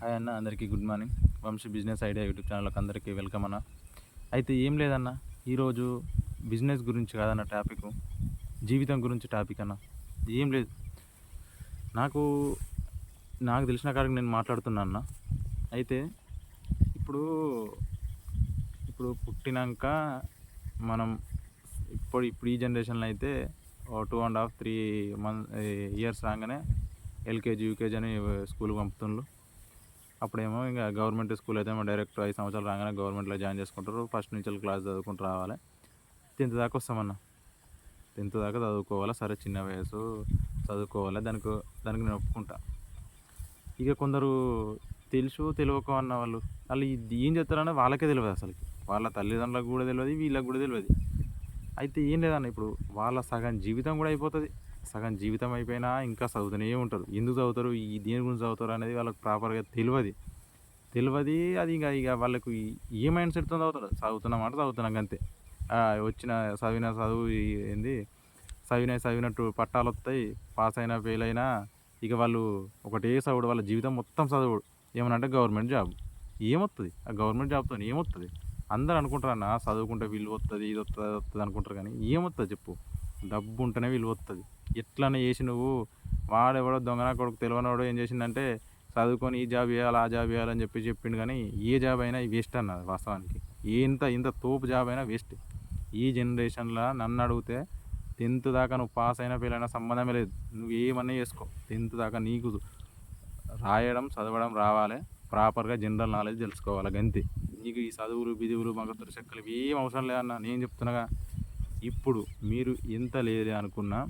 Hi అన్న అందరికీ good morning. Vamshi business idea YouTube ఛానల్కి అందరికీ వెల్కమ్ అన్న. అయితే ఏం లేదన్న ఈరోజు బిజినెస్ గురించి కాదన్న టాపిక్ జీవితం గురించి టాపిక్ అన్న. ఏం లేదు. నాకు నాకు తెలిసిన కాడికి నేను మాట్లాడుతున్నా అన్న. అయితే ఇప్పుడు ఇప్పుడు పుట్టినాక మనం ఇప్పుడు ఇప్పుడు ఈ జనరేషన్లో అయితే two and half three month years రాగానే ఎల్కేజీ యూకేజీ అని స్కూల్కి పంపుతుండ్రు అప్పుడేమో ఇంకా గవర్నమెంట్ స్కూల్ అయితే డైరెక్ట్ ఐదు సంవత్సరాలు రాగానే గవర్నమెంట్లో జాయిన్ చేసుకుంటారు. ఫస్ట్ నుంచి క్లాస్ చదువుకుంటూ రావాలి. టెన్త్ దాకా వస్తామన్న. టెన్త్ దాకా చదువుకోవాలి? సరే చిన్న వయసు. చదువుకోవాలి? దానికి దానికి నేను ఒప్పుకుంటా. ఇక కొందరు తెలుసు తెలియక అన్న వాళ్ళు. వాళ్ళు ఇది ఏం చేస్తారని వాళ్ళకే తెలియదు అసలు. వాళ్ళ తల్లిదండ్రులకు కూడా తెలియదు వీళ్ళకి కూడా తెలియదు. అయితే ఏం లేదన్న ఇప్పుడు వాళ్ళ సగం జీవితం కూడా అయిపోతుంది. సగం జీవితం అయిపోయినా ఇంకా చదువుతూనే ఉంటారు. ఎందుకు చదువుతారు? ఈ దేని గురించి చదువుతారు అనేది వాళ్ళకి ప్రాపర్గా తెలియదు తెలియదు అది ఇంకా ఇక వాళ్ళకు ఏ మైండ్ సెట్తో చదువుతారు. చదువుతున్నామంటే చదువుతున్నాం అంతే. వచ్చిన చదివిన చదువు ఏంది? చదివిన చదివినట్టు పట్టాలు వస్తాయి. పాస్ అయినా ఫెయిల్ అయినా ఇక వాళ్ళు ఒకటే చదువుడు. వాళ్ళ జీవితం మొత్తం చదువుడు. ఏమనంటే గవర్నమెంట్ జాబ్. ఏమొస్తుంది ఆ గవర్నమెంట్ జాబ్తో ఏమొస్తుంది అందరూ అనుకుంటారు అన్న చదువుకుంటే విలువ వస్తుంది ఇది వస్తుంది అది వస్తుంది అనుకుంటారు కానీ ఏమొస్తుంది చెప్పు? డబ్బు ఉంటేనే విలువ వస్తుంది ఎట్లనే చేసి నువ్వు వాడెవడో దొంగన కొడుకు తెలియనివాడు ఏం చేసిందంటే చదువుకొని ఈ జాబ్ చేయాలి ఆ జాబ్ చేయాలని చెప్పి చెప్పిండు కానీ ఏ జాబ్ అయినా వేస్ట్ అన్నది వాస్తవానికి. ఎంత ఇంత తోపు జాబ్ అయినా వేస్ట్ ఈ జనరేషన్లో నన్ను అడిగితే టెన్త్ దాకా నువ్వు పాస్ అయినా ఫెయిల్ అయినా సంబంధమే లేదు. నువ్వు ఏమన్నా చేసుకో. టెన్త్ దాకా నీకు రాయడం చదవడం రావాలి. ప్రాపర్గా జనరల్ నాలెడ్జ్ తెలుసుకోవాలి గంతే. నీకు ఈ చదువులు బిదువులు మగతులు చెక్కలు ఏం అవసరం లేదన్న. నేను చెప్తున్నాగా ఇప్పుడు మీరు ఎంత లేదు అనుకున్నా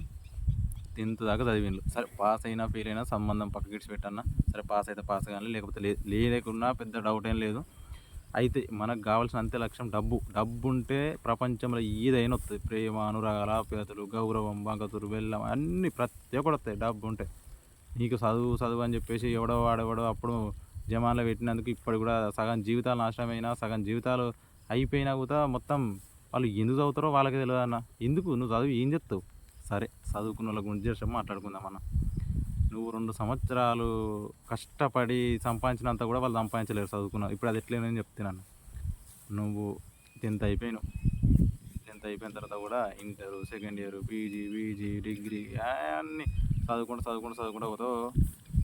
టెన్త్ దాకా చదివిండ్రు సరే పాస్ అయినా ఫెయిల్ అయినా సంబంధం పక్కకి పెట్టన్నా సరే పాస్ అయితే పాస్ కానీ లేకపోతే లే లేకున్నా పెద్ద డౌట్ ఏం లేదు. అయితే మనకు కావాల్సిన అంతే లక్ష్యం డబ్బు. డబ్బు ఉంటే ప్రపంచంలో ఏదైనా వస్తుంది ప్రేమ అనురాగాలు ఆప్యాయతలు గౌరవం బంకతులు వెళ్ళం అన్నీ ప్రతి ఒక్కటి వస్తాయి డబ్బు ఉంటే నీకు చదువు చదువు అని చెప్పేసి ఎవడో వాడెవడో అప్పుడు జమాన్లో పెట్టినందుకు ఇప్పుడు కూడా సగం జీవితాలు నాశనమైనా సగం జీవితాలు అయిపోయినా కూడా మొత్తం వాళ్ళు ఎందుకు చదువుతారో వాళ్ళకి తెలియదు అన్న ఎందుకు? నువ్వు చదువు ఏం చెప్తావు సరే చదువుకున్న వాళ్ళ గురించి చేసి మాట్లాడుకుందాం మనం నువ్వు రెండు సంవత్సరాలు కష్టపడి సంపాదించినంత కూడా వాళ్ళు సంపాదించలేరు చదువుకున్నావు ఇప్పుడు అది ఎట్లేనని చెప్తున్నాను నువ్వు టెన్త్ అయిపోయినావు. టెన్త్ అయిపోయిన తర్వాత కూడా inter second year PG PG degree అన్నీ చదువుకుంటూ చదువుకుంటూ చదువుకుంటూ పోతావు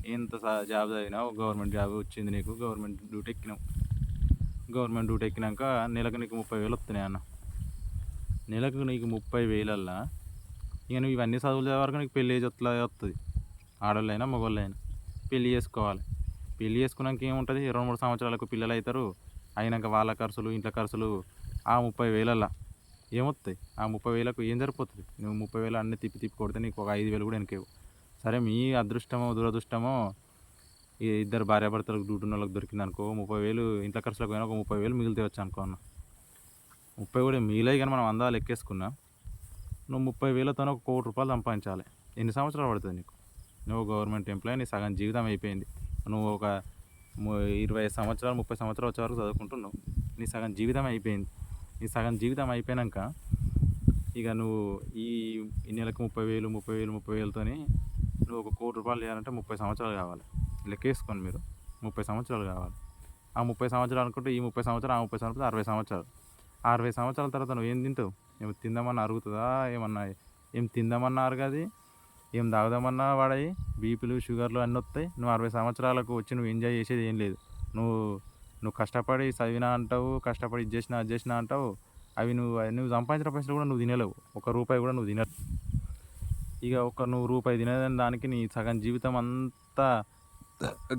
ఎంత స- జాబ్ చదివినావు గవర్నమెంట్ జాబ్ వచ్చింది నీకు. గవర్నమెంట్ డ్యూటీ ఎక్కినావు. గవర్నమెంట్ డ్యూటీ ఎక్కినాక నెలకు నీకు ముప్పై వేలు వస్తున్నాయి అన్న. నెలకు నీకు ముప్పై వేలల్లా ఇక నువ్వు ఇవన్నీ చదువులు చదివే వరకు నీకు పెళ్ళి ఏజ్ వస్తుంది ఆడవాళ్ళైనా మగవాళ్ళైనా పెళ్ళి చేసుకోవాలి. పెళ్ళి చేసుకున్నాక ఏముంటుంది? రెండు మూడు సంవత్సరాలకు పిల్లలు అవుతారు అయినాక వాళ్ళ ఖర్చులు ఇంట్లో ఖర్చులు ఆ ముప్పై వేలల్లా ఏమొస్తాయి ఆ ముప్పై వేలకు ఏం సరిపోతుంది? నువ్వు ముప్పై వేలు అన్నీ తిప్పి తిప్పి కొడితే నీకు ఒక ఐదు వేలు కూడా వెనకేవు. సరే మీ అదృష్టమో దురదృష్టమో ఈ ఇద్దరు భార్యాభర్తలకు డ్యూటీ ఉన్న వాళ్ళకి దొరికింది అనుకో ముప్పై వేలు ఇంట్లో ఖర్చులకు పోయినా ఒక ముప్పై వేలు మిగిలితే వచ్చు అనుకో అన్న. ముప్పై కూడా మిగిలే కానీ మనం అందా లెక్కేసుకున్నా నువ్వు ముప్పై వేలతో ఒక కోటి రూపాయలు సంపాదించాలి. ఎన్ని సంవత్సరాలు పడుతుంది నీకు? నువ్వు గవర్నమెంట్ ఎంప్లాయీ నీ సగం జీవితం అయిపోయింది. నువ్వు ఒక ఇరవై సంవత్సరాలు ముప్పై సంవత్సరాలు వచ్చే వరకు చదువుకుంటున్నావు. నీ సగం జీవితం అయిపోయింది. నీ సగం జీవితం అయిపోయాక ఇక నువ్వు ఈ ఈ నెలకు ముప్పై వేలు ముప్పై వేలు ముప్పై వేలతోని నువ్వు ఒక కోటి రూపాయలు చేయాలంటే ముప్పై సంవత్సరాలు కావాలి. లెక్కేసుకోండి మీరు. ముప్పై సంవత్సరాలు కావాలి. ఆ ముప్పై సంవత్సరాలు అనుకుంటే ఈ ముప్పై సంవత్సరాలు ఆ ముప్పై సంవత్సరాలు అరవై సంవత్సరాలు. అరవై సంవత్సరాల తర్వాత నువ్వు ఏం తింటావు? ఏమి తిందామన్నా అరుగుతుందా? ఏమన్నా ఏం తిందామన్నా అరగది? ఏం తాగుదామన్నా వాడాయి బీపీలు షుగర్లు అన్నీ వస్తాయి. నువ్వు అరవై సంవత్సరాలకు వచ్చి నువ్వు ఎంజాయ్ చేసేది ఏం లేదు. నువ్వు నువ్వు కష్టపడి చదివినా అంటావు కష్టపడి ఇది చేసినా అది చేసినా అంటావు. అవి నువ్వు నువ్వు సంపాదించిన పైసలు కూడా నువ్వు తినలేవు. ఒక రూపాయి కూడా నువ్వు తినలేవు. ఇక ఒక నువ్వు రూపాయి తినేదని దానికి నీ సగం జీవితం అంతా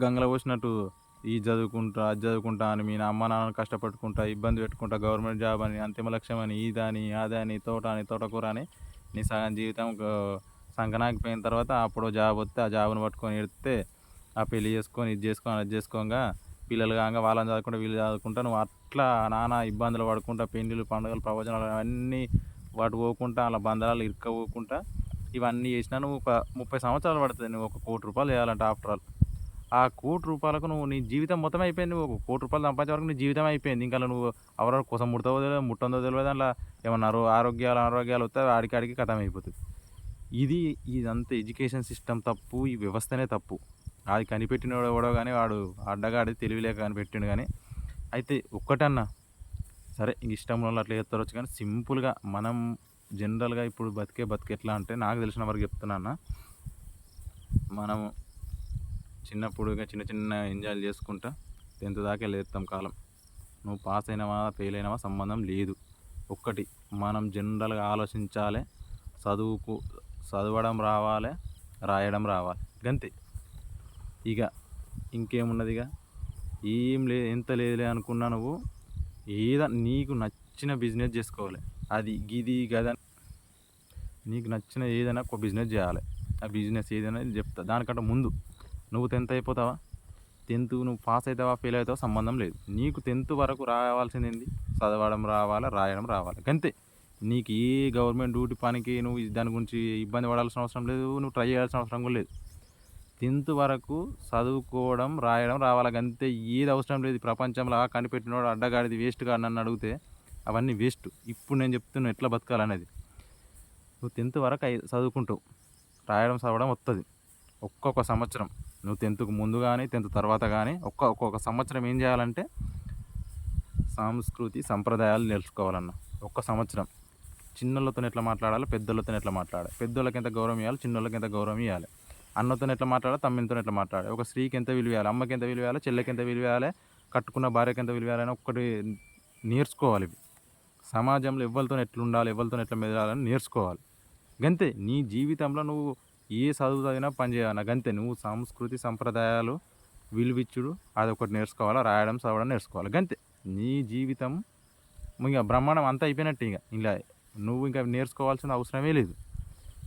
గంగలో పోసినట్టు ఈ చదువుకుంటా అది చదువుకుంటా అని మీ అమ్మ నాన్న కష్టపడుకుంటా ఇబ్బంది పెట్టుకుంటా గవర్నమెంట్ జాబ్ అని అంతిమ లక్ష్యం అని ఇదని అదని తోట అని తోటకూర అని నీ సగం జీవితం సంకనాకి పోయిన తర్వాత అప్పుడు జాబ్ వస్తే ఆ జాబ్ను పట్టుకొని ఎడితే ఆ పెళ్ళి చేసుకొని ఇది చేసుకొని అది చేసుకోగా పిల్లలు కాగా వాళ్ళని చదువుకుంటా వీళ్ళు చదువుకుంటా నువ్వు అట్లా నానా ఇబ్బందులు పడుకుంటా పెళ్ళిళ్ళు పండుగలు ప్రవచనాలు అవన్నీ వాటి పోకుండా అలా బంధాలు ఇరుక్కపోకుండా ఇవన్నీ చేసినా నువ్వు ఒక ముప్పై సంవత్సరాలు పడుతుంది నువ్వు ఒక కోటి రూపాయలు చేయాలంటే ఆఫ్టర్ ఆల్. ఆ కోటి రూపాయలకు నువ్వు నీ జీవితం మొత్తం అయిపోయింది. ఒక కోటి రూపాయలు సంపాదించే వరకు నీ జీవితం అయిపోయింది. ఇంకా నువ్వు ఎవరెవరు కోసం ముడతావో తెలియదు ముట్టందో తెలియదు అలా ఏమన్నారు ఆరోగ్యాలు అనారోగ్యాలు వస్తే ఆడికి ఆడికి కథం అయిపోతుంది ఇది ఇదంతా ఎడ్యుకేషన్ సిస్టమ్ తప్పు ఈ వ్యవస్థనే తప్పు. అది కనిపెట్టినోడు ఎవడో కానీ వాడు అడ్డగాడి తెలివిలేక కనిపెట్టిండు కానీ అయితే ఒక్కటన్నా సరే ఇష్టం వాళ్ళు అట్లా చేస్తారు కానీ సింపుల్గా మనం జనరల్గా ఇప్పుడు బతికే బతికే ఎట్లా అంటే నాకు తెలిసిన వరకు చెప్తున్నా అన్న మనం చిన్నప్పుడు ఇక చిన్న చిన్న ఎంజాయ్ చేసుకుంటా టెన్త్ దాకా లేస్తాం కాలం. నువ్వు పాస్ అయినవా ఫెయిల్ అయినవా సంబంధం లేదు. ఒక్కటి మనం జనరల్గా ఆలోచించాలి చదువుకు చదవడం రావాలి రాయడం రావాలి. గంతే. ఇక ఇంకేమున్నది ఇక ఏం లే ఎంత లేదులే అనుకున్నా నువ్వు ఏదో నీకు నచ్చిన బిజినెస్ చేసుకోవాలి. అది గిది గద నీకు నచ్చిన ఏదైనా ఒక బిజినెస్ చేయాలి. ఆ బిజినెస్ ఏదైనా చెప్తా. దానికంటే ముందు నువ్వు టెన్త్ అయిపోతావా? టెన్త్ నువ్వు పాస్ అవుతావా ఫెయిల్ అవుతావా సంబంధం లేదు. నీకు టెన్త్ వరకు రావాల్సింది ఏంది? చదవడం రావాలా రాయడం రావాలి? అంతే నీకు ఏ గవర్నమెంట్ డ్యూటీ పనికి నువ్వు దాని గురించి ఇబ్బంది పడాల్సిన అవసరం లేదు నువ్వు ట్రై చేయాల్సిన అవసరం కూడా లేదు. టెన్త్ వరకు చదువుకోవడం రాయడం రావాలి? అంతే ఏది అవసరం లేదు. ప్రపంచంలో కనిపెట్టినోడు అడ్డగాడిది వేస్ట్ కాదు నన్ను అడిగితే అవన్నీ వేస్ట్ ఇప్పుడు నేను చెప్తున్నా ఎట్లా బతకాలనేది. నువ్వు టెన్త్ వరకు చదువుకుంటావు. రాయడం చదవడం వస్తుంది ఒక్కొక్క సంవత్సరం. నువ్వు టెన్త్కు ముందు కానీ టెన్త్ తర్వాత కానీ ఒక్క ఒక్కొక్క సంవత్సరం ఏం చేయాలంటే సంస్కృతి సంప్రదాయాలు నేర్చుకోవాలన్న. ఒక్క సంవత్సరం. చిన్నోళ్ళతో ఎట్లా మాట్లాడాలి? పెద్దోళ్ళతో ఎట్లా మాట్లాడాలి? పెద్దోళ్ళకి ఎంత గౌరవం ఇవ్వాలి చిన్నోళ్ళకి ఎంత గౌరవం ఇవ్వాలి అన్నతో ఎట్లా మాట్లాడాలి? తమ్మితో ఎట్లా మాట్లాడాలి? ఒక స్త్రీకి ఎంత విలువ ఇవ్వాలి అమ్మకి ఎంత విలువ ఇవ్వాలి చెల్లెకి ఎంత విలువ ఇవ్వాలి కట్టుకున్న భార్యకి ఎంత విలువ ఇవ్వాలని ఒక్కటి నేర్చుకోవాలి ఇవి. సమాజంలో ఎవరితో ఎట్లా ఉండాలి ఎవరితో ఎట్లా మెదలాలని నేర్చుకోవాలి. గంతే. నీ జీవితంలో నువ్వు ఏ చదువు చదివినా పని చేయాలి గంతే. నువ్వు సంస్కృతి సంప్రదాయాలు విలువిచ్చుడు అది ఒకటి నేర్చుకోవాలా రాయడం చదవడం నేర్చుకోవాలి గంతే. నీ జీవితం ఇంకా బ్రహ్మాండం అంతా అయిపోయినట్టు ఇంకా. ఇలా నువ్వు ఇంకా నేర్చుకోవాల్సిన అవసరమే లేదు.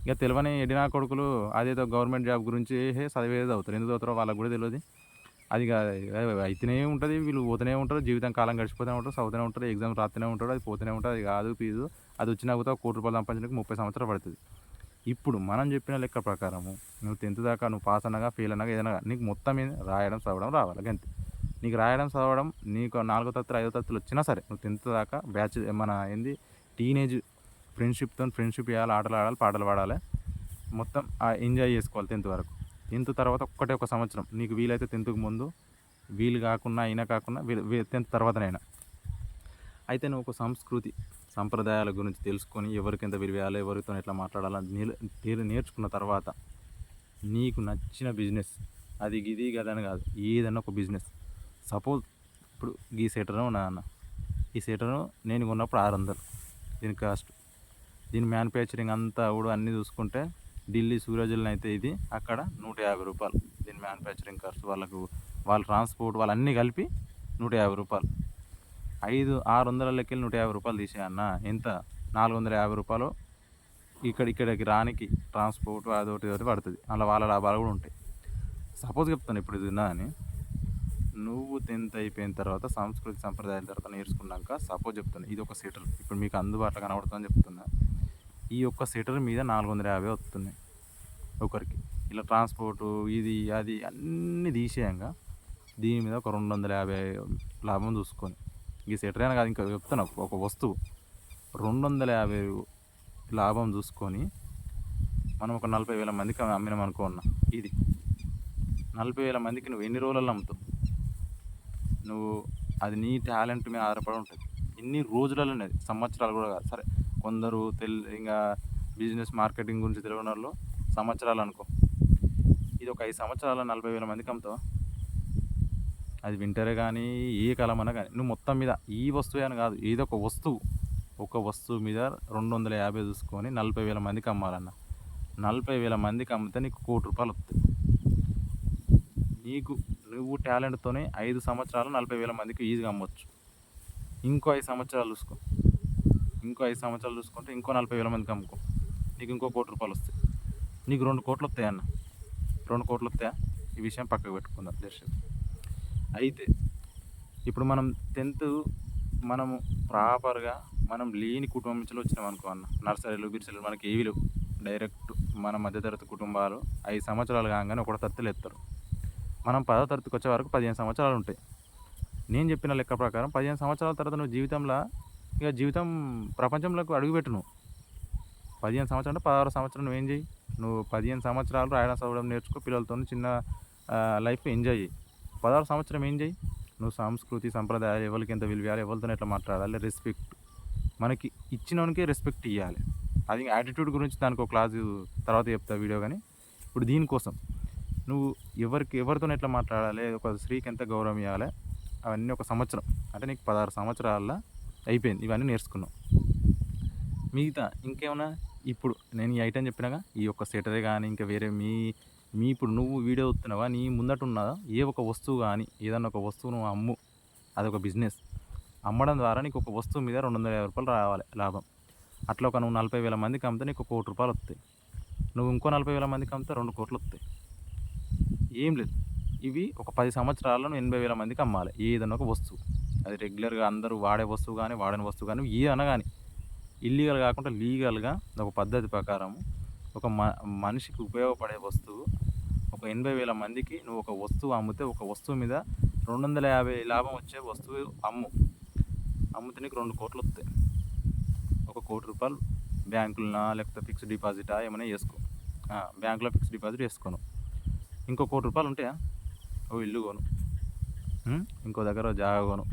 ఇక తెలియని ఎడినా కొడుకులు అదేదో గవర్నమెంట్ జాబ్ గురించి హే చదివేది అవుతారు ఎందుకు అవుతారో వాళ్ళకి కూడా తెలియదు అది అయితేనే ఉంటుంది వీళ్ళు పోతూనే ఉంటారు జీవితం కాలం గడిచిపోతూనే ఉంటారు చదువుతూనే ఉంటారు ఎగ్జామ్ రాస్తూనే ఉంటారు అది పోతూనే ఉంటుంది అది కాదు ఫీజు అది వచ్చినా కూడా కోటి రూపాయలు సంపాదించడానికి ముప్పై సంవత్సరాలు పడుతుంది. ఇప్పుడు మనం చెప్పిన లెక్క ప్రకారము నువ్వు టెన్త్ దాకా నువ్వు పాస్ అనగా ఫెయిల్ అనగా ఏదైనా నీకు మొత్తం మీద రాయడం చదవడం రావాలి అంతే. నీకు రాయడం చదవడం నీకు నాలుగో తత్తులు ఐదో తత్తులు వచ్చినా సరే నువ్వు టెన్త్ దాకా బ్యాచ్ మన ఏంది టీనేజ్ ఫ్రెండ్షిప్తో ఫ్రెండ్షిప్ చేయాలి ఆటలు ఆడాలి పాటలు పాడాలి మొత్తం ఎంజాయ్ చేసుకోవాలి టెన్త్ వరకు. టెన్త్ తర్వాత ఒక్కటే ఒక సంవత్సరం. నీకు వీలైతే టెన్త్కి ముందు వీలు కాకుండా అయినా కాకుండా టెన్త్ తర్వాతనైనా. అయితే నువ్వు ఒక సంస్కృతి సంప్రదాయాల గురించి తెలుసుకొని ఎవరికి ఎంత విలువేయాలి ఎవరితో ఎట్లా మాట్లాడాలని నేర్ నేర్చుకున్న తర్వాత నీకు నచ్చిన బిజినెస్ అది ఇది కదని కాదు ఏదన్నా ఒక బిజినెస్. సపోజ్ ఇప్పుడు ఈ సెటర్ నాన్న అన్న. ఈ సెటరు నేను కొన్నప్పుడు ఆరు వందలు. దీని కాస్ట్. దీని మ్యానుఫ్యాక్చరింగ్ అంతా కూడా అన్నీ చూసుకుంటే ఢిల్లీ సూరజ్లో అయితే ఇది అక్కడ నూట యాభై రూపాయలు. దీని మ్యానుఫ్యాక్చరింగ్ ఖర్చు వాళ్ళకు వాళ్ళ ట్రాన్స్పోర్ట్ వాళ్ళన్నీ కలిపి నూట యాభై రూపాయలు. ఐదు ఆరు వందల లెక్కలు నూట యాభై రూపాయలు తీసేయన్న ఎంత? నాలుగు వందల యాభై రూపాయలు. ఇక్కడ ఇక్కడికి రానికి ట్రాన్స్పోర్ట్ అదొకటి ఒకటి పడుతుంది. అలా వాళ్ళ లాభాలు కూడా ఉంటాయి. సపోజ్ చెప్తాను ఇప్పుడు ఇది అని. నువ్వు టెన్త్ అయిపోయిన తర్వాత సంస్కృతి సంప్రదాయాల తర్వాత నేర్చుకున్నాక సపోజ్ చెప్తాను ఇది ఒక సీటర్. ఇప్పుడు మీకు అందుబాటులో కనబడుతుందని చెప్తున్నా. ఈ ఒక్క సీటర్ మీద నాలుగు వందల యాభై వస్తున్నాయి ఒకరికి. ఇలా ట్రాన్స్పోర్టు ఇది అది అన్నీ తీసేయంగా దీని మీద ఒక రెండు వందల యాభై లాభం చూసుకొని. ఈ సెటర్ కాదు ఇంకా చెప్తాను ఒక వస్తువు. రెండు వందల యాభై లాభం చూసుకొని మనం ఒక నలభై వేల మందికి అమ్మినాం అనుకున్నా ఇది. నలభై వేల మందికి నువ్వు ఎన్ని రోజులలో అమ్ముతావు? నువ్వు అది నీ టాలెంట్ మీద ఆధారపడి ఉంటుంది. ఎన్ని రోజులలో అనేది సంవత్సరాలు కూడా కాదు. సరే కొందరు తెల్ ఇంకా బిజినెస్ మార్కెటింగ్ గురించి తెలియని వాళ్ళు సంవత్సరాలు అనుకో. ఇది ఒక ఐదు సంవత్సరాల నలభై వేల మందికి అమ్ముతావా? అది వింటరే కానీ ఏ కలమన కానీ నువ్వు మొత్తం మీద ఈ వస్తువు అని కాదు ఏదో ఒక వస్తువు ఒక వస్తువు మీద రెండు వందల యాభై చూసుకొని నలభై వేల మందికి అమ్మాలన్న. నలభై వేల మందికి అమ్మితే నీకు కోటి రూపాయలు వస్తాయి నీకు నువ్వు టాలెంట్తోనే ఐదు సంవత్సరాలు నలభై వేల మందికి ఈజీగా అమ్మొచ్చు. ఇంకో ఐదు సంవత్సరాలు చూసుకో. ఇంకో ఐదు సంవత్సరాలు చూసుకుంటే ఇంకో నలభై వేల మందికి అమ్ముకో. నీకు ఇంకో కోటి రూపాయలు వస్తాయి. నీకు రెండు కోట్లు వస్తాయి అన్న రెండు కోట్లు వస్తాయా? ఈ విషయం పక్కకు పెట్టుకుందాం. జస్ట్ అయితే ఇప్పుడు మనం టెన్త్ మనము ప్రాపర్గా మనం లేని కుటుంబం నుంచి వచ్చినాం అనుకో అన్న. నర్సరీలు బిర్సరీలు మనకి ఏవి లేవు. డైరెక్ట్ మన మధ్యతరగతి కుటుంబాలు ఐదు సంవత్సరాలు కాగానే ఒకటి తత్తులు ఎత్తారు. మనం పదో తరగతికి వచ్చే వరకు పదిహేను సంవత్సరాలు ఉంటాయి. నేను చెప్పిన లెక్క ప్రకారం పదిహేను సంవత్సరాల తర్వాత నువ్వు జీవితంలో ఇక జీవితం ప్రపంచంలోకి అడుగుపెట్టు నువ్వు. పదిహేను సంవత్సరాలు అంటే పదహారు సంవత్సరం నువ్వేం చేయి నువ్వు పదిహేను సంవత్సరాలు రాయడం చదవడం నేర్చుకో పిల్లలతో చిన్న లైఫ్ ఎంజాయ్ చేయి పదహారు సంవత్సరం ఏం చేయి? నువ్వు సంస్కృతి సంప్రదాయాలు ఎవరికి ఎంత విలువాలి ఎవరితో ఎట్లా మాట్లాడాలి? రెస్పెక్ట్ మనకి ఇచ్చినోనికే రెస్పెక్ట్ ఇవ్వాలి అది యాటిట్యూడ్ గురించి దానికి ఒక క్లాస్ తర్వాత చెప్తా వీడియో కానీ. ఇప్పుడు దీనికోసం నువ్వు ఎవరికి ఎవరితో ఎట్లా మాట్లాడాలి? ఒక స్త్రీకి ఎంత గౌరవం ఇవ్వాలి అవన్నీ ఒక సంవత్సరం. అంటే నీకు పదహారు సంవత్సరాల అయిపోయింది. ఇవన్నీ నేర్చుకున్నావు. మిగతా ఇంకేమైనా ఇప్పుడు నేను ఈ ఐటెం చెప్పినాగా ఈ యొక్క సెటరే కానీ ఇంకా వేరే మీ మీ ఇప్పుడు నువ్వు వీడియో వస్తున్నావా నీ ముందట ఉన్నదా? ఏ ఒక వస్తువు కానీ ఏదన్నా ఒక వస్తువు నువ్వు అమ్ము. అదొక బిజినెస్. అమ్మడం ద్వారా నీకు ఒక వస్తువు మీద రెండు వందల యాభై రూపాయలు రావాలి లాభం. అట్లా ఒక నువ్వు నలభై వేల మందికి అమ్మితే నీకు ఒక కోటి రూపాయలు వస్తాయి. నువ్వు ఇంకో నలభై వేల మందికి అమ్మితే రెండు కోట్లు వస్తాయి. ఏం లేదు. ఇవి ఒక పది సంవత్సరాలను ఎనభై వేల మందికి అమ్మాలి ఏదైనా ఒక వస్తువు. అది రెగ్యులర్గా అందరూ వాడే వస్తువు కానీ వాడని వస్తువు కానీ ఏ అనగాని ఇల్లీగల్ కాకుండా లీగల్గా ఒక పద్ధతి ప్రకారం ఒక మ మనిషికి ఉపయోగపడే వస్తువు ఒక ఎనభై వేల మందికి నువ్వు ఒక వస్తువు అమ్మితే ఒక వస్తువు మీద రెండు వందల యాభై లాభం వచ్చే వస్తువు అమ్ము. అమ్మితే నీకు రెండు కోట్లు వస్తాయి ఒక కోటి రూపాయలు బ్యాంకులనా లేకపోతే ఫిక్స్డ్ డిపాజిటా ఏమైనా వేసుకో బ్యాంకులో ఫిక్స్డ్ డిపాజిట్ వేసుకోను. ఇంకో కోటి రూపాయలు ఉంటాయా? ఓ ఇల్లు కొను. ఇంకో దగ్గర జాగా కొను.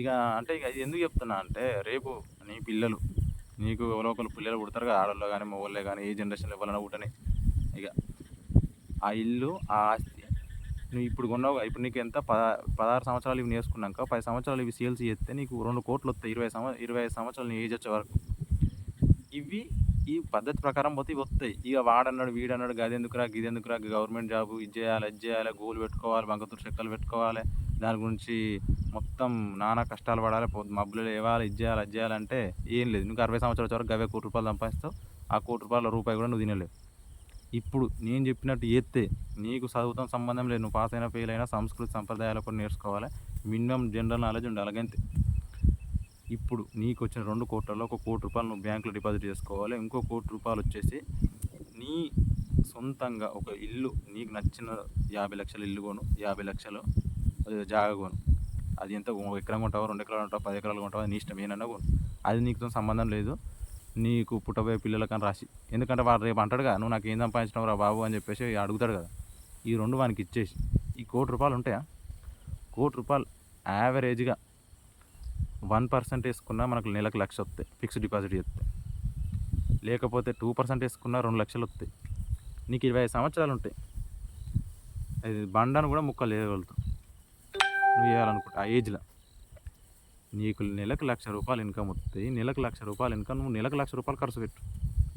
ఇక అంటే ఇక ఎందుకు చెప్తున్నా అంటే రేపు నీ పిల్లలు నీకు ఎవరో ఒకరు పిల్లలు పుడతారు కదా ఆడల్లో కానీ మొగోళ్ళే కానీ ఏ జనరేషన్లో ఎవరైనా పుట్టని. ఇక ఆ ఇల్లు ఆ ఆస్తి నువ్వు ఇప్పుడు కొన్నావు ఇప్పుడు నీకు ఎంత? పద పదహారు సంవత్సరాలు ఇవి నేర్చుకున్నాక పది సంవత్సరాలు ఇవి సేల్స్ చేస్తే నీకు రెండు కోట్లు వస్తాయి ఇరవై సంవ ఇరవై ఐదు సంవత్సరాలు నీ ఏజ్ వచ్చే వరకు. ఇవి ఈ పద్ధతి ప్రకారం పోతే ఇవి వస్తాయి. ఇక వాడన్నాడు వీడన్నాడు గది ఎందుకురా గిది ఎందుకురా గవర్నమెంట్ జాబ్ ఇది చేయాలి ఇది చేయాలి గోల్ పెట్టుకోవాలి బంగతూరు చెక్కలు పెట్టుకోవాలి. దాని గురించి మొత్తం నానా కష్టాలు పడాలి మబ్బులు లేవాలి ఇది చేయాలి అది చేయాలంటే ఏం లేదు. నువ్వు అరవై సంవత్సరాల వరకు అవే కోటి రూపాయలు సంపాదిస్తావు ఆ కోటి రూపాయల రూపాయి కూడా నువ్వు తినలేవు. ఇప్పుడు నేను చెప్పినట్టు ఎత్తే నీకు చదువుతో సంబంధం లేదు నువ్వు పాస్ అయినా ఫెయిల్ అయినా సంస్కృతి సంప్రదాయాలు కూడా నేర్చుకోవాలి. మినిమం జనరల్ నాలెడ్జ్ ఉండాలి అలాగంతే ఇప్పుడు నీకు వచ్చిన రెండు కోట్లలో ఒక కోటి రూపాయలు నువ్వు బ్యాంకులో డిపాజిట్ చేసుకోవాలి. ఇంకో కోటి రూపాయలు వచ్చేసి నీ సొంతంగా ఒక ఇల్లు నీకు నచ్చిన యాభై లక్షల ఇల్లు కొను యాభై లక్షలు అది జాగా కొను. అది ఎంత? ఒక ఎకరం కొంటావా రెండు ఎకరాలు ఉంటావా పది ఎకరాలు కొంటావా నీ ఇష్టం ఏనన్నా కొను. అది నీకుతో సంబంధం లేదు. నీకు పుట్టబోయే పిల్లలకని రాసి ఎందుకంటే వాడు రేపు అంటాడుగా నువ్వు నాకు ఏం సంపాదించినావు రా బాబు అని చెప్పేసి అడుగుతాడు కదా. ఈ రెండు వానికి ఇచ్చేసి. ఈ కోటి రూపాయలు ఉంటాయా? కోటి రూపాయలు యావరేజ్గా వన్ పర్సెంట్ వేసుకున్నా మనకు నెలకు లక్ష వస్తాయి ఫిక్స్డ్ డిపాజిట్ చేస్తే. లేకపోతే టూ పర్సెంట్ వేసుకున్నా రెండు లక్షలు వస్తాయి. నీకు ఇరవై ఐదు సంవత్సరాలు ఉంటాయి. అది బండను కూడా ముక్కలు వేయగలుగుతావు. నువ్వు వేయాలనుకుంటా ఆ ఏజ్లో. నీకు నెలకు లక్ష రూపాయలు ఇన్కమ్ వస్తాయి నెలకు లక్ష రూపాయలు ఇన్కమ్ నువ్వు నెలకు లక్ష రూపాయలు ఖర్చు పెట్టు.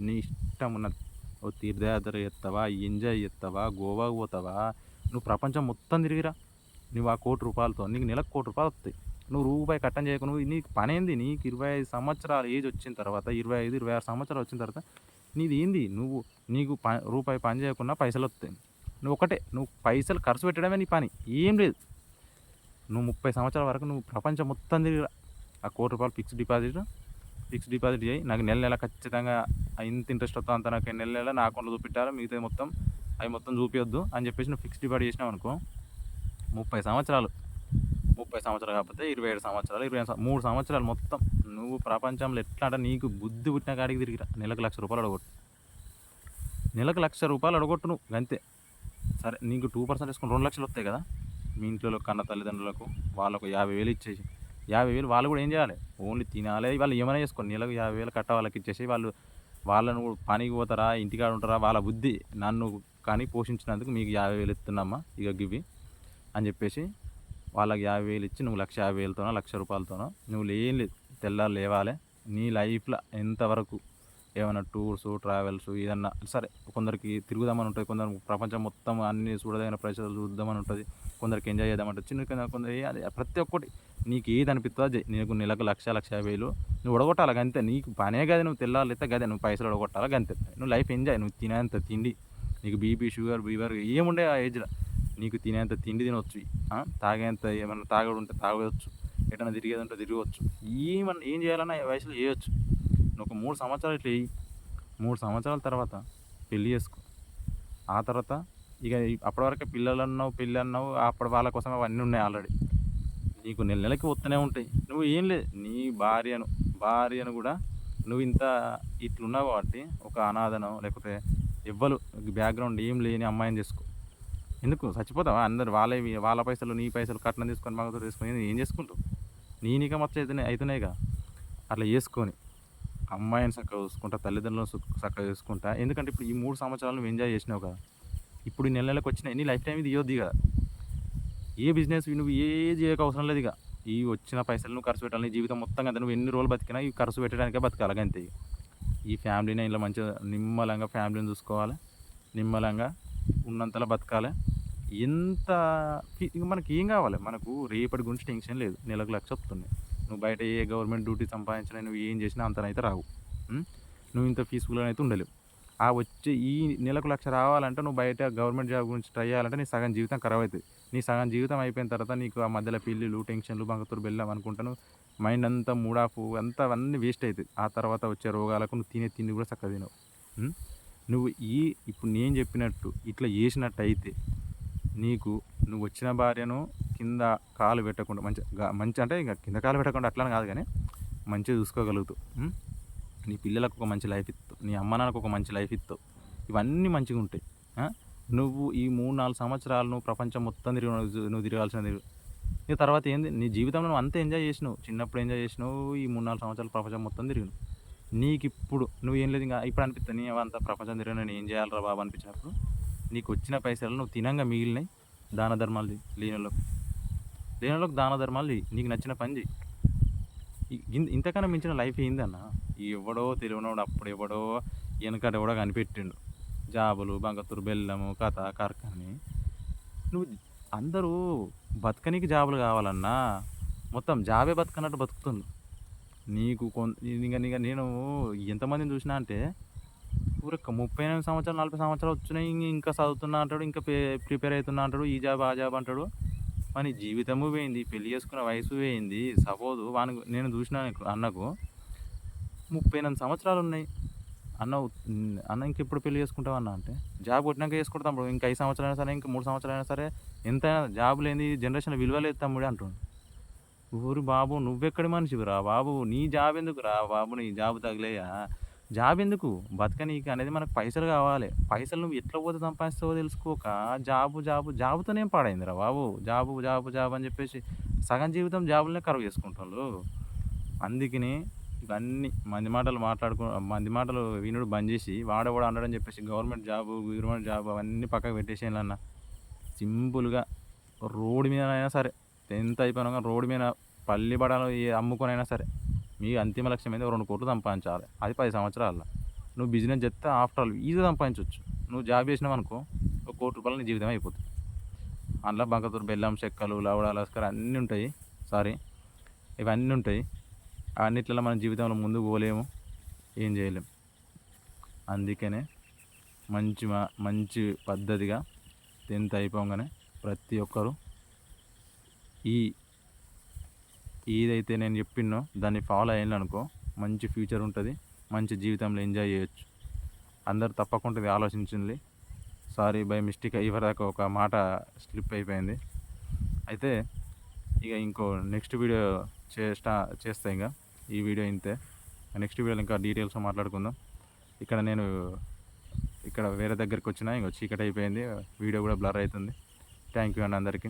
నీ ఇష్టం ఉన్నది. ఓ తీర్థయాత్ర చేస్తావా ఎంజాయ్ చేస్తావా గోవాకు పోతావా? నువ్వు ప్రపంచం మొత్తం తిరిగిరా. నువ్వు ఆ కోటి రూపాయలతో నీకు నెలకు కోటి రూపాయలు వస్తాయి. నువ్వు రూపాయి కట్టం చేయకు నువ్వు నీకు పని ఏంది నీకు ఇరవై ఐదు సంవత్సరాల ఏజ్ వచ్చిన తర్వాత ఇరవై ఐదు ఇరవై ఆరు సంవత్సరాలు వచ్చిన తర్వాత నీది ఏంది? నువ్వు నీకు ప రూపాయి పని చేయకుండా పైసలు వస్తాయి. నువ్వు ఒకటే నువ్వు పైసలు ఖర్చు పెట్టడమే నీ పని ఏం లేదు. నువ్వు ముప్పై సంవత్సరాల వరకు నువ్వు ప్రపంచం మొత్తం తిరిగిరా. ఆ కోటి రూపాయలు ఫిక్స్డ్ డిపాజిట్ ఫిక్స్డ్ డిపాజిట్ చేయి. నాకు నెల నెల ఖచ్చితంగా ఇంత ఇంట్రెస్ట్ వస్తా అంత నాకు నెల నెల నా అకౌంట్లో చూపెట్టాలి మిగతా మొత్తం అవి మొత్తం చూపించొద్దు అని చెప్పేసి నువ్వు ఫిక్స్డ్ డిపాజిట్ చేసినావు అనుకో ముప్పై సంవత్సరాలు ముప్పై సంవత్సరాలు కాకపోతే ఇరవై ఏడు సంవత్సరాలు ఇరవై మూడు సంవత్సరాలు మొత్తం నువ్వు ప్రపంచంలో ఎట్లా అంటే నీకు బుద్ధి పుట్టిన కాడికి తిరిగిరా. నెలకు లక్ష రూపాయలు అడగొట్టు. నెలకు లక్ష రూపాయలు అడగొట్టు నువ్వు అంతే సరే నీకు టూ పర్సెంట్ వేసుకుని రెండు లక్షలు వస్తాయి కదా. మీ ఇంట్లో కన్న తల్లిదండ్రులకు వాళ్ళకు యాభై వేలు ఇచ్చేసి యాభై వేలు వాళ్ళు కూడా ఏం చేయాలి? ఓన్లీ తినాలి వాళ్ళు ఏమైనా చేసుకోండి నెలకు యాభై వేలు కట్ట వాళ్ళకి ఇచ్చేసి వాళ్ళు వాళ్ళను పనికి పోతారా ఇంటికాడ ఉంటారా వాళ్ళ బుద్ధి నన్ను కానీ పోషించినందుకు మీకు యాభై వేలు ఇస్తున్నామ్మా ఇక గివి అని చెప్పేసి వాళ్ళకి యాభై వేలు ఇచ్చి నువ్వు లక్ష యాభై వేలతోనో లక్ష రూపాయలతోనో నువ్వు ఏం లేదు తెల్లారు లేవాలి. నీ లైఫ్లో ఎంతవరకు ఏమైనా టూర్స్ ట్రావెల్స్ ఏదన్నా సరే కొందరికి తిరుగుదామని ఉంటుంది కొందరు ప్రపంచం మొత్తం అన్ని చూడదగిన ప్రదేశాలు చూద్దామని ఉంటుంది కొందరికి ఎంజాయ్ చేద్దామంటే చిన్న కింద కొందరు ఏ- అది ప్రతి ఒక్కటి నీకు ఏది అనిపిస్తుందో అది నీకు నెలకు లక్ష లక్ష యాభై వేలు నువ్వు ఒడగొట్టాలి అంతే నీకు పనే గది నువ్వు తెల్లాలి అయితే గదే నువ్వు పైసలు ఉడగొట్టాలి అంతే నువ్వు లైఫ్ ఎంజాయ్ నువ్వు తినేంత తిండి నీకు బీపీ షుగర్ బీవర్ ఏముండే ఆ ఏజ్లో. నీకు తినేంత తిండి తినవచ్చు తాగేంత ఏమన్నా తాగడు ఉంటే తాగవచ్చు ఎటన్నా తిరిగేది ఉంటే తిరగవచ్చు ఏమన్నా ఏం చేయాలన్నా వయసులో చేయొచ్చు. నువ్వు ఒక మూడు సంవత్సరాలు ఇట్లా వేయి మూడు సంవత్సరాల తర్వాత పెళ్ళి చేసుకో. ఆ తర్వాత ఇక అప్పటివరకే అప్పటి పిల్లలు అన్నావు పెళ్ళి అన్నావు అప్పటి వాళ్ళ కోసం అవన్నీ ఉన్నాయి ఆల్రెడీ. నీకు నెల నెలకి వస్తూనే ఉంటాయి. నువ్వు ఏం లేదు. నీ భార్యను భార్యను కూడా నువ్వు ఇంత ఇట్లున్నావు కాబట్టి ఒక అనాథనం లేకపోతే ఎవ్వరు బ్యాక్గ్రౌండ్ ఏం లేని అమ్మాయిని చేసుకో. ఎందుకు? చచ్చిపోతావా? అందరు వాళ్ళే వాళ్ళ పైసలు నీ పైసలు కట్నం తీసుకొని మగతో తీసుకొని ఏం చేసుకుంటావు? నీ నీక మొత్తం అవుతున్నాయి అవుతున్నాయిగా అట్లా చేసుకొని అమ్మాయిని చక్కగా చూసుకుంటా తల్లిదండ్రులను చక్కగా చూసుకుంటా. ఎందుకంటే ఇప్పుడు ఈ మూడు సంవత్సరాలు నువ్వు ఎంజాయ్ చేసినావు కదా. ఇప్పుడు ఈ నెల నెలకు వచ్చినాయి. నీ లైఫ్ టైం ఇది ఇవ్వద్దు ఇక. ఏ బిజినెస్ నువ్వు ఏ చేయక అవసరం లేదు ఇక. ఈ వచ్చిన పైసలు నువ్వు ఖర్చు పెట్టాలి. జీవితం మొత్తం కదా నువ్వు ఎన్ని రోజులు బతికినా ఈ ఖర్చు పెట్టడానికే బతకాలి అంతే ఈ ఫ్యామిలీని ఇలా మంచిగా నిమ్మలంగా ఫ్యామిలీని చూసుకోవాలి. నిమ్మలంగా ఉన్నంతలా బతకాలి. ఎంత మనకి ఏం కావాలి? మనకు రేపటి గురించి టెన్షన్ లేదు. నెలకు లక్ష వస్తున్నాయి. నువ్వు బయట ఏ గవర్నమెంట్ డ్యూటీ సంపాదించినా నువ్వు ఏం చేసినా అంతనైతే రావు. నువ్వు ఇంత పీస్ఫుల్గా అయితే ఉండలేవు. ఆ వచ్చే ఈ నెలకు లక్ష రావాలంటే నువ్వు బయట గవర్నమెంట్ జాబ్ గురించి ట్రై చేయాలంటే నీ సగం జీవితం ఖరాబ్ అవుతుంది. నీ సగం జీవితం అయిపోయిన తర్వాత నీకు ఆ మధ్యలో పిల్లులు టెన్షన్లు బంగతూరు బెల్లం అనుకుంటాను. మైండ్ అంతా మూడాఫ్ అంతా అవన్నీ వేస్ట్ అవుతుంది ఆ తర్వాత వచ్చే రోగాలకు నువ్వు తినే తిండి కూడా చక్కగా తినవు. నువ్వు ఈ ఇప్పుడు నేను చెప్పినట్టు ఇట్లా చేసినట్టయితే నీకు నువ్వు వచ్చిన భార్యను కింద కాలు పెట్టకుండా మంచి మంచి అంటే ఇంకా కింద కాలు పెట్టకుండా అట్లా కాదు కానీ మంచిగా చూసుకోగలుగుతావు నీ పిల్లలకు ఒక మంచి లైఫ్ ఇస్తావు నీ అమ్మ నాన్నకు ఒక మంచి లైఫ్ ఇస్తావు. ఇవన్నీ మంచిగా ఉంటాయి నువ్వు ఈ మూడు నాలుగు సంవత్సరాలు నువ్వు ప్రపంచం మొత్తం తిరిగి నువ్వు తిరగాల్సిన తిరుగు. ఇక తర్వాత ఏంది? నీ జీవితంలో నువ్వు అంతా ఎంజాయ్ చేసినావు చిన్నప్పుడు ఎంజాయ్ చేసినావు ఈ మూడు నాలుగు సంవత్సరాలు ప్రపంచం మొత్తం తిరిగినావు. నీకు ఇప్పుడు నువ్వు ఏం లేదు ఇంకా ఇప్పుడు అనిపిస్తుంది నీ అంత ప్రపంచం తిరిగి నేను ఏం చేయాలరా బాబు అనిపించినప్పుడు. నీకు వచ్చిన పైసలు నువ్వు తినంగా మిగిలినాయి దాన ధర్మాలు లేనలోకి లేనులకు లేనులకు దాన ధర్మాలు నీకు నచ్చిన పని చేయి ఇంతకన్నా మించిన లైఫ్ ఏందన్న ఎవడో తెలియనోడు అప్పుడు ఎవడో వెనకట ఎవడో కనిపెట్టిండు. జాబులు బంగతూరు బెల్లము కథ కార్ఖాని. నువ్వు అందరూ బతకనీకి జాబులు కావాలన్నా మొత్తం జాబే బతకనట్టు బతుకుతుంది నీకు కొన్ ఇంకా ఇంకా నేను ఎంతమందిని చూసినా అంటే ఊరక్క ముప్పై ఎనిమిది సంవత్సరాలు నలభై సంవత్సరాలు వచ్చినాయి ఇంక- ఇంకా చదువుతున్నా అంటాడు ఇంకా ప్రిపేర్ అవుతున్నా అంటాడు ఈ జాబ్ ఆ జాబ్ అంటాడు. వాని జీవితము పోయింది పెళ్ళి చేసుకున్న వయసు పోయింది సపోజ్ వాని నేను చూసిన అన్నకు ముప్పై ఎనిమిది సంవత్సరాలు ఉన్నాయి. అన్న అన్న అన్న ఇంకెప్పుడు పెళ్ళి చేసుకుంటావు అన్న అంటే? జాబ్ కొట్టినాక చేసుకుంటాం ఇంకా ఐదు సంవత్సరాలు అయినా సరే ఇంకా మూడు సంవత్సరాలు అయినా సరే ఎంతైనా జాబ్ లేని జనరేషన్ విలువ లేదు తమ్ముడు అంటుండు. ఊరు బాబు? నువ్వెక్కడి మనిషివిరా బాబు? నీ జాబ్ ఎందుకు రా బాబు? నీ జాబ్ తగిలేయా? జాబ్ ఎందుకు బతకనీకి అనేది మనకు పైసలు కావాలి. పైసలు నువ్వు ఎట్లా పోతే సంపాదిస్తావో తెలుసుకోక జాబు జాబు జాబుతోనే పాడైంది రా బాబు? జాబు జాబు జాబు అని చెప్పేసి సగం జీవితం జాబులనే కరువు చేసుకుంటారు అందుకని ఇవన్నీ మంది మాటలు మాట్లాడుకో మంది మాటలు వినుడు బంద్ చేసి వాడవాడు అన్నాడని చెప్పేసి గవర్నమెంట్ జాబు గవర్నమెంట్ జాబ్ అవన్నీ పక్కకు పెట్టేసేయాలన్న సింపుల్గా రోడ్డు మీద అయినా సరే టెన్త్ కానీ రోడ్డు మీద పల్లి బడాలు అమ్ముకొని సరే మీ అంతిమ లక్ష్యం ఏంది? రెండు కోట్లు సంపాదించాలి. అది పది సంవత్సరాల నువ్వు బిజినెస్ చేస్తే ఆఫ్టర్ ఆల్ ఈజీ సంపాదించవచ్చు నువ్వు జాబ్ చేసినావు అనుకో ఒక కోటి రూపాయలు నీ జీవితం అయిపోతుంది. అందులో బంకతూరు బెల్లం చెక్కలు లవడ లస్కర్ అన్నీ ఉంటాయి. సారీ ఇవన్నీ ఉంటాయి. అన్నిట్లలో మన జీవితంలో ముందుకు పోలేము. ఏం చేయలేము అందుకనే మంచి మా- మంచి పద్ధతిగా టెన్త్ అయిపోగానే ప్రతి ఒక్కరు ఈ ఏదైతే నేను చెప్పినో దాన్ని ఫాలో అయ్యాను అనుకో మంచి ఫ్యూచర్ ఉంటుంది మంచి జీవితంలో ఎంజాయ్ చేయొచ్చు. అందరు తప్పకుండా ఇది ఆలోచించింది సారీ బై మిస్టేక్ ఇవరిదాకా ఒక మాట స్లిప్ అయిపోయింది. అయితే ఇక ఇంకో నెక్స్ట్ వీడియో చేస్తా చేస్తా ఇంకా. ఈ వీడియో ఇంతే. నెక్స్ట్ వీడియోలో ఇంకా డీటెయిల్స్ మాట్లాడుకుందాం. ఇక్కడ నేను ఇక్కడ వేరే దగ్గరికి వచ్చినా ఇంకా చీకటి అయిపోయింది. వీడియో కూడా బ్లర్ అవుతుంది. థ్యాంక్ యూ అండి అందరికీ.